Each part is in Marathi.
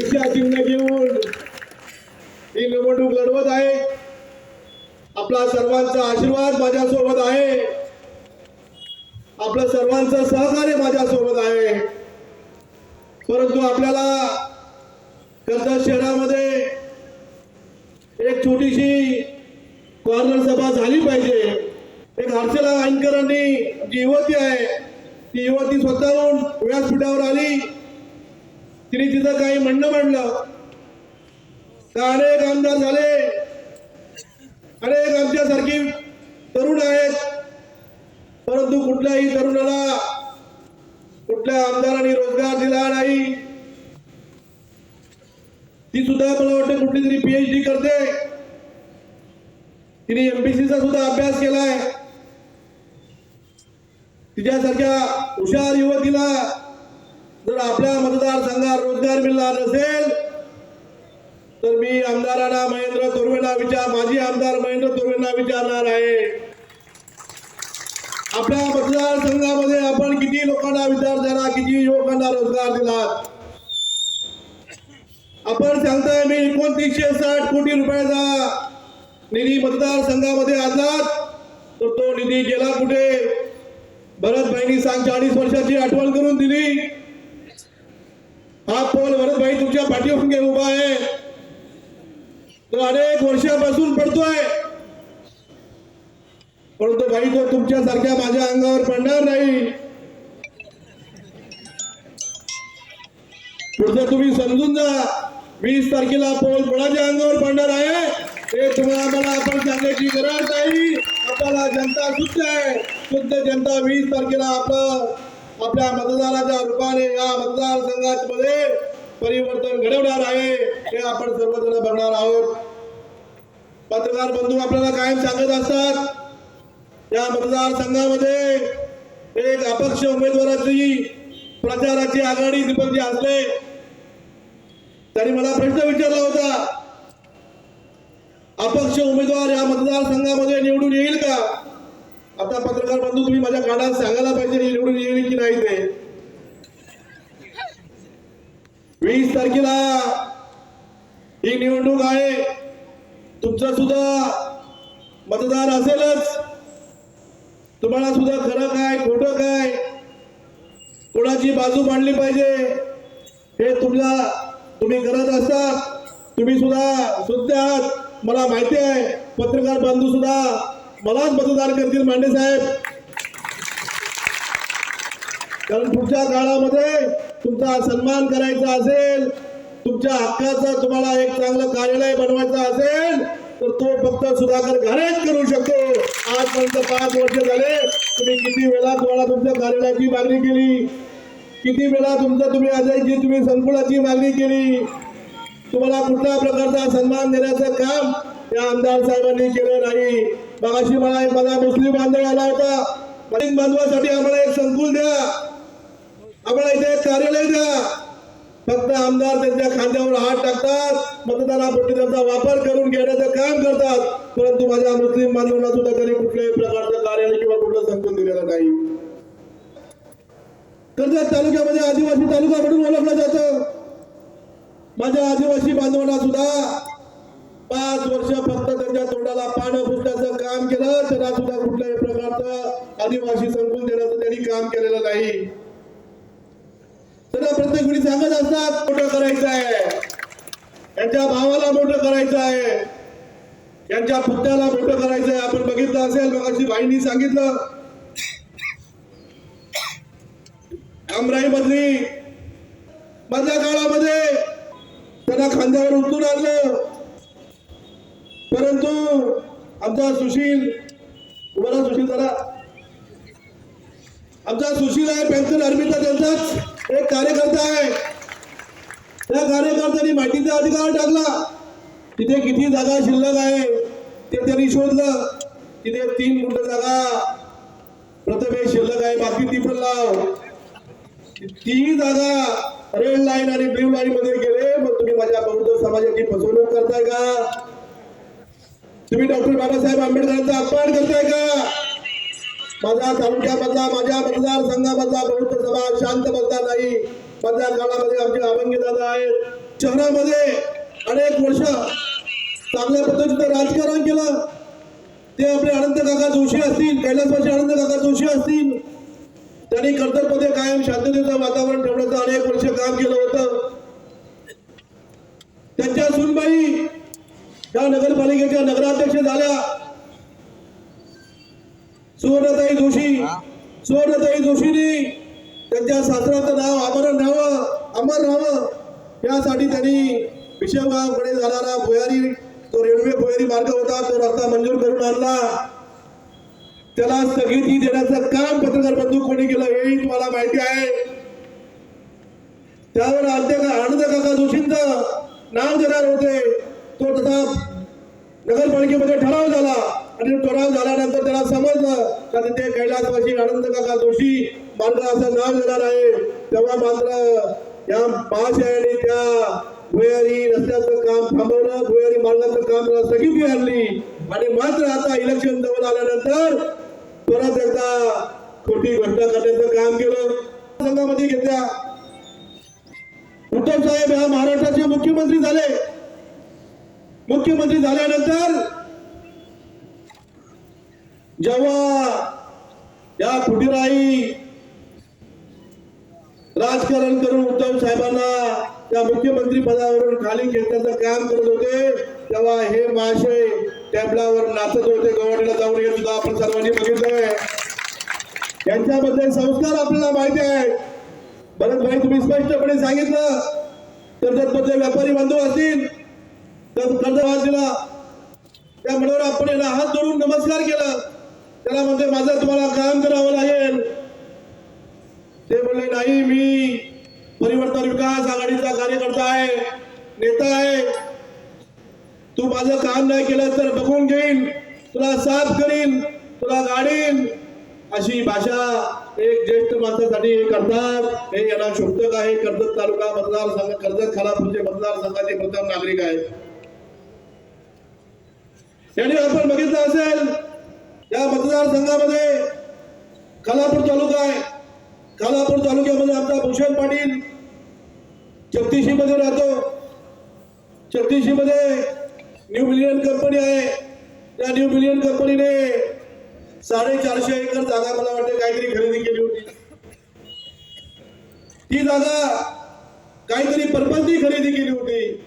चिन्ह घेऊन ही निवडणूक लढवत आहे. आपला सर्वांचा आशीर्वाद माझ्यासोबत आहे. आपलं सर्वांचं सहकार्य माझ्यासोबत आहे. परंतु आपल्याला कर्जत शहरामध्ये एक छोटीशी कॉर्नर सभा झाली पाहिजे. एक हर्षला ऐनकरांनी जी युवती आहे ती युवती स्वतःहून व्यासपीठावर आली. तिने तिथं काही म्हणणं म्हणलं अनेक आमदार झाले. अनेक आमच्यासारखी तरुण आहेत. परंतु कुठल्याही तरुणाला कुठल्या आमदारांनी रोजगार दिला नाही. ती सुद्धा मला वाटतं कुठली तरी पीएचडी करते. तिने एमपीसीचा सुद्धा अभ्यास केलाय. तिच्यासारख्या हुशार युवतीला जर आपल्या मतदारसंघात रोजगार मिळणार नसेल तर मी आमदारांना महेंद्र तोरवेंना विचार माजी आमदार महेंद्र तोरवेंना विचारणार आहे. आपल्या मतदारसंघामध्ये आपण किती लोकांना विचार झाला किती युवकांना रोजगार दिला? आपण सांगताय मी एकोणतीसशे साठ कोटी रुपयाचा निधी मतदारसंघामध्ये आणला तर तो निधी गेला कुठे? भरतभाईंनी सांग चाळीस वर्षाची आठवण करून दिली. हा पोल भरतभाई तुमच्या पाठीवर घेऊन उभा आहे. तो अनेक वर्षापासून पडतोय. परंतु भाई तो तुमच्यासारख्या माझ्या अंगावर पडणार नाही. पुढचं तुम्ही समजून जा. वीस तारखेला पोल कोणाच्या अंगावर पडणार आहे? ते तुम्हाला मला आपण सांगण्याची गरज नाही. आपल्याला जनता शुद्ध आहे शुद्ध जनता वीस तारखेला आपलं आपल्या मतदाराच्या रूपाने या मतदारसंघामध्ये परिवर्तन घडवणार आहे हे आपण सर्वजण बघणार आहोत. पत्रकार बंधू आपल्याला कायम सांगत असतात या मतदारसंघामध्ये एक अपक्ष उमेदवाराची प्रचाराची आघाडी दीपकजी असले त्यांनी मला प्रश्न विचारला होता अपक्ष उमेदवार या मतदारसंघामध्ये निवडून येईल का? आता पत्रकार बंधू तुम्ही माझ्या कानात सांगायला पाहिजे निवडून येईल की नाही ते. वीस तारखेला ही निवडणूक आहे. तुमचं सुद्धा मतदार असेलच. तुम्हाला सुद्धा खरं काय खोटं काय कोणाची बाजू मांडली पाहिजे हे तुम्हाला तुम्ही करत असतात तुम्ही सुद्धा सुद्धा आहात मला माहिती आहे. पत्रकार बंधू सुद्धा मलाच मतदान करतील मांडे साहेब. कारण पुढच्या काळामध्ये तुमचा सन्मान करायचा असेल तुमच्या हक्काचा तुम्हाला एक चांगलं कार्यालय बनवायचं असेल तर तो फक्त सुधाकर घारेच करू शकतो. आजपर्यंत पाच वर्ष झाले तुम्ही किती वेळा तुम्हाला तुमच्या कार्यालयाची मागणी केली? किती वेळा तुमचं तुम्ही अजयची तुम्ही संकुलाची मागणी केली? तुम्हाला कुठल्या प्रकारचा सन्मान देण्याचं काम या आमदार साहेबांनी केलं नाही? मगाशी मला एक माझा मुस्लिम बांधव आला होता. मलिक बांधवासाठी आम्हाला एक संकुल द्या. आम्हाला इथे एक कार्यालय द्या. फक्त आमदार त्यांच्या खांद्यावर हात टाकतात. मतदानापुरती त्यांचा वापर करून घेण्याचं काम करतात. परंतु माझ्या मुस्लिम बांधवांना सुद्धा कधी कुठल्याही प्रकारचं कार्यालय किंवा कुठलं संकुल दिलेलं नाही. कर्जत तालुक्यामध्ये आदिवासी तालुका म्हणून ओळखलं जातं. माझ्या आदिवासी बांधवांना सुद्धा पाच वर्ष फक्त त्यांच्या तोंडाला पानं पुसण्याचं काम केलं त्यांना सुद्धा कुठल्याही प्रकारचं आदिवासी संकुल देण्याचं त्यांनी काम केलेलं नाही. त्यांना प्रत्येक वेळी सांगत असतात मोठं करायचं आहे. त्यांच्या भावाला मोठं करायचं आहे. यांच्या पुत्याला मोठं करायचं आहे. आपण बघितलं असेल मग अशी भाईंनी सांगितलं आमराई मधली मधल्या काळामध्ये त्यांना खांद्यावर उतरून आणलं. परंतु आमचा सुशील तुम्हाला सुशील जरा आमचा सुशील आहे पेन्शन आर्मीचा त्यांचाच एक कार्यकर्ता आहे. त्या कार्यकर्त्यांनी माहितीचा अधिकार टाकला. तिथे किती जागा शिल्लक आहे ते त्यांनी शोधलं. तिथे तीन गुंठ जागा. प्रथमेश शिल्लक आहे बाकी ती पण लाव. ती जागा रेड लाईन आणि ब्ल्यू लाईन मध्ये गेले मग तुम्ही माझ्या बौद्ध समाजाची फसवणूक करताय का? तुम्ही डॉक्टर बाबासाहेब आंबेडकरांचा अपमान करताय का? माझ्या तालुक्यामधला माझ्या मतदारसंघामधला बौद्ध समाज शांत बसला नाही. मधल्या काळामध्ये आमचे अभंगी दादा आहेत. शहरामध्ये अनेक वर्ष चांगल्या पद्धतीचं राजकारण केलं. ते आपले अनंत काका जोशी असतील कैलासवासी अनंत काका जोशी असतील. त्यांनी कर्तव्यमध्ये कायम शांततेचं वातावरण ठेवण्याचं अनेक वर्ष काम केलं होतं. त्यांच्या सुनबाई त्या नगरपालिकेच्या नगराध्यक्ष झाल्या. सुवर्णताई जोशी. सुवर्णताई जोशींनी त्यांच्या सासऱ्याचं नाव अमरण राहावं अमर राहावं. यासाठी त्यांनी विषमगावकडे जाणारा भुयारी तो रेल्वे भुयारी मार्ग होता तो रस्ता मंजूर करून आणला. त्याला स्थगिती देण्याचं काम पत्रकार बंधू कोणी केलं हेही तुम्हाला माहिती आहे. त्यावर आनंद काका जोशींचं? नाव देणार होते. तो तसा नगरपालिकेमध्ये ठराव झाला आणि ठराव झाल्यानंतर त्याला समजलं का तिथे कैलासवासी आनंद काका जोशी मार्ग असं नाव देणार आहे. तेव्हा मात्र या महाशयाने त्या भुयारी रस्त्याचं काम थांबवलं. भुयारी मार्गाचं काम त्याला स्थगिती आणली. आणि मात्र आता इलेक्शन जवळ आल्यानंतर परत एकदा खोटी घोषणा करण्याचं काम केलं. संघामध्ये घेतल्या. उद्धव साहेब ह्या महाराष्ट्राचे मुख्यमंत्री झाले. मुख्यमंत्री झाल्यानंतर जेव्हा या फुटीराई राजकारण करून उद्धव साहेबांना त्या मुख्यमंत्री पदावरून खाली घेण्याचं काम करत होते तेव्हा हे महाशय टॅबलावर नाचत होते. गवाडीला जाऊन येत सुद्धा आपण सर्वांनी बघितलंय. यांच्याबद्दल संस्कार आपल्याला माहिती आहे भरत भाई तुम्ही स्पष्टपणे सांगितलं. कर्जतमधले व्यापारी बांधव असतील तर दिला त्या म्हणून आपण याला हात जोडून नमस्कार केला. त्याला म्हणजे माझं तुम्हाला काम करावं लागेल. ते म्हणले नाही मी परिवर्तन विकास आघाडीचा कार्यकर्ता आहे नेता आहे. तू माझं काम नाही केलं तर बघून घेईन. तुला साफ करीन तुला गाडीन. अशी भाषा एक ज्येष्ठ माणसासाठी करतात. हे यांना शोधक आहे. कर्जत तालुका मतदारसंघ कर्जत खालापूरचे मतदारसंघाचे प्रथम नागरिक आहेत. यांनी आपण बघितलं असेल या मतदारसंघामध्ये खालापूर तालुका आहे. खालापूर तालुक्यामध्ये आमचा भूषण पाटील मध्ये राहतो. मध्ये न्यू मिलियन कंपनी आहे. त्या न्यू मिलियन कंपनीने साडेचारशे एकर जागा मला वाटते काहीतरी खरेदी केली होती. ती जागा काहीतरी परपंती खरेदी केली होती.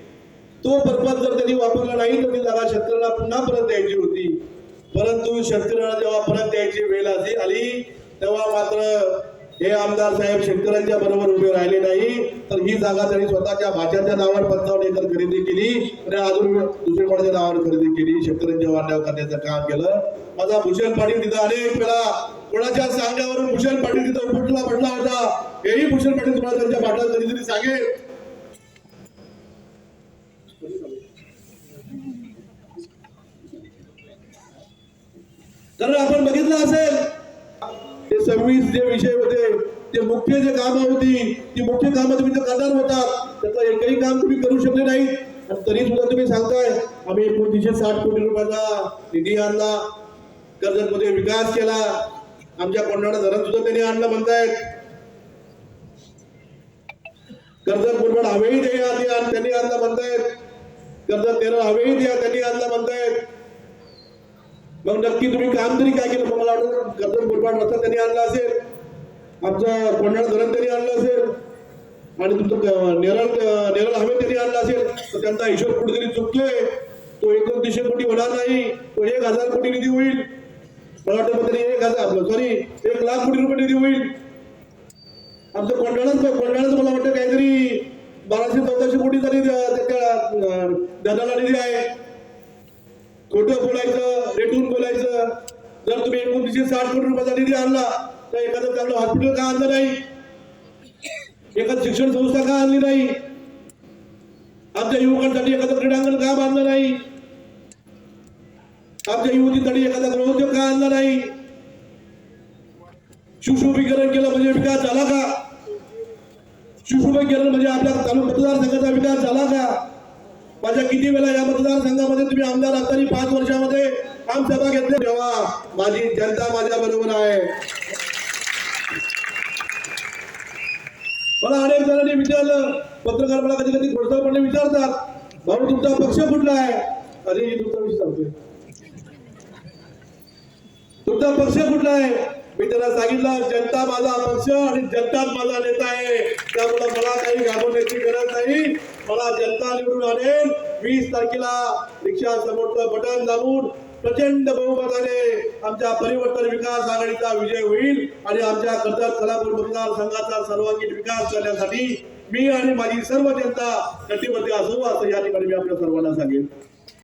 तो पर्पज जर त्यांनी वापरला नाही तर ती जागा शेतकऱ्याला पुन्हा परत द्यायची होती. परंतु शेतकऱ्याला जेव्हा परत द्यायची वेळ आली तेव्हा मात्र हे आमदार साहेब शेतकऱ्यांच्या बरोबर उभे राहिले नाही. तर ही जागा त्यांनी स्वतःच्या भाच्याच्या नावावर पंचावन्न एकर खरेदी केली आणि अजून दुसऱ्या कोणाच्या नावावर खरेदी केली शेतकऱ्यांच्या वाढण्यावर करण्याचं काम केलं. माझा भूषण पाटील तिथं अनेक वेळा कोणाच्या सांगण्यावरून भूषण पाटील तिथं उपटला पडला होता हेही भूषण पाटील तुम्हाला त्यांच्या पाठला कधीतरी सांगेल. कारण आपण बघितलं असेल ते सव्वीस जे विषय होते ते मुख्य जे कामं होती ती मुख्य कामं तुम्ही जर करणार होता त्याचं एकही काम तुम्ही करू शकले नाही आणि तरी सुद्धा तुम्ही सांगताय आम्ही एकोणतीसशे साठ कोटी रुपयाचा निधी आणला कर्जतमध्ये विकास केला. आमच्या कोंडाणा धरण सुद्धा त्यांनी आणलं म्हणतायत. कर्जत मुरबाड हवेही द्या ते त्यांनी आणलं म्हणतायत. कर्जत तेरा हवेही द्या त्यांनी आणला म्हणतायत. मग नक्की तुम्ही काम तरी काय केलं? मला वाटतं कर्जत मुरबाड रस्ता त्यांनी आणला असेल. आमचं कोंढाळ धरण त्यांनी आणलं असेल. आणि तुमचं नेरळ नेरळ हवे त्यांनी आणलं असेल. तर त्यांचा हिशोब कुठेतरी चुकतोय. तो एकोणतीसशे कोटी होणार नाही. तो एक हजार कोटी निधी होईल. मला वाटतं मग त्यांनी एक हजार आपलं सॉरी एक लाख कोटी रुपये निधी होईल. आमचं कोंढाळच कोंढाळच मला वाटतं काहीतरी बाराशे चौदाशे कोटी तरी त्याच्या निधी आहे. खोटं बोलायचं रेटून बोलायचं. जर तुम्ही एकोणतीसशे साठ कोटी रुपयाचा निधी आणला तर एखादं चांगलं हॉस्पिटल का आणलं नाही? एखादं शिक्षण संस्था का आणली नाही? आमच्या युवकांसाठी एखादं क्रीडांगण का बांधलं नाही? आमच्या युवतीसाठी एखादा गृहोद्योग का आणला नाही? सुशोभीकरण केलं म्हणजे विकास झाला का? सुशोभीकरण म्हणजे आपल्या तालुका मतदारसंघाचा विकास झाला का? माझ्या किती वेळा या मतदारसंघामध्ये तुम्ही आमदार असताना पाच वर्षामध्ये आम सभा घेतल्या तेव्हा माझी जनता माझ्या बरोबर आहे. मला अनेक जणांनी विचारलं. पत्रकार मला कधी कधी खोडसाळपणे विचारतात. भाऊ तुमचा पक्ष कुठला आहे? अरे तुमचा विषय सांगतोय तुमचा पक्ष कुठला आहे? मी त्यांना सांगितलं जनता माझा पक्ष आणि जनताच माझा नेता आहे. त्यामुळे मला काही घाबरण्याची गरज नाही. मला जनता निवडून आणेल. वीस तारखेला रिक्षा समोरचं बटन दाबून प्रचंड बहुमताने आमच्या परिवर्तन विकास आघाडीचा विजय होईल आणि आमच्या कर्जत सोलापूर मतदारसंघाचा सर्वांगीण विकास करण्यासाठी मी आणि माझी सर्व जनता कटिबद्ध असू असं या ठिकाणी मी आपल्या सर्वांना सांगेन.